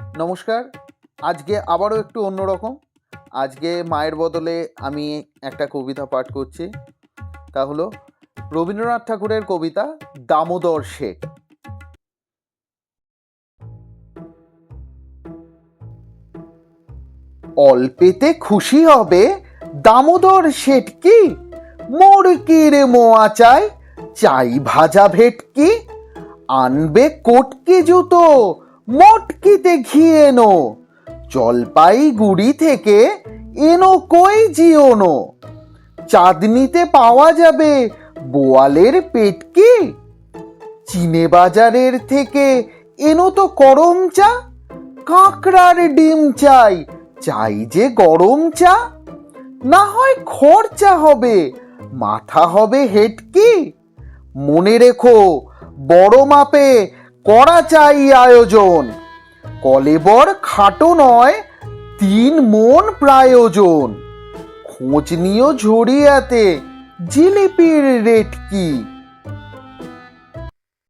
নমস্কার। আজকে আবারও একটু অন্যরকম। আজকে মায়ের বদলে আমি একটা কবিতা পাঠ করছি। তা হলো, রবীন্দ্রনাথ ঠাকুরের কবিতা দামোদর শেঠ। অল্পেতে খুশি হবে দামোদর শেঠ কি? মোর কি রে মোয়া চাই চাই ভাজা ভেটকি। আনবে কোটকি জুতো মটকিতে ঘি এনো। জলপাইগুড়ি থেকে এনো কই জিওনো? চাঁদনিতে পাওয়া যাবে বোয়ালের পেটকি? চিনে বাজারের থেকে এনো তো করম চা। কাঁকড়ার ডিম চাই চাই যে গরম চা। না হয় খরচা হবে, মাথা হবে হেটকি। মনে রেখো, বড় মাপে করা চাই আয়োজন। কলেবর খাটো নয়, তিন মন প্রায়োজন। খোঁজ নিও ঝরিয়াতে জিলিপির রেট কি?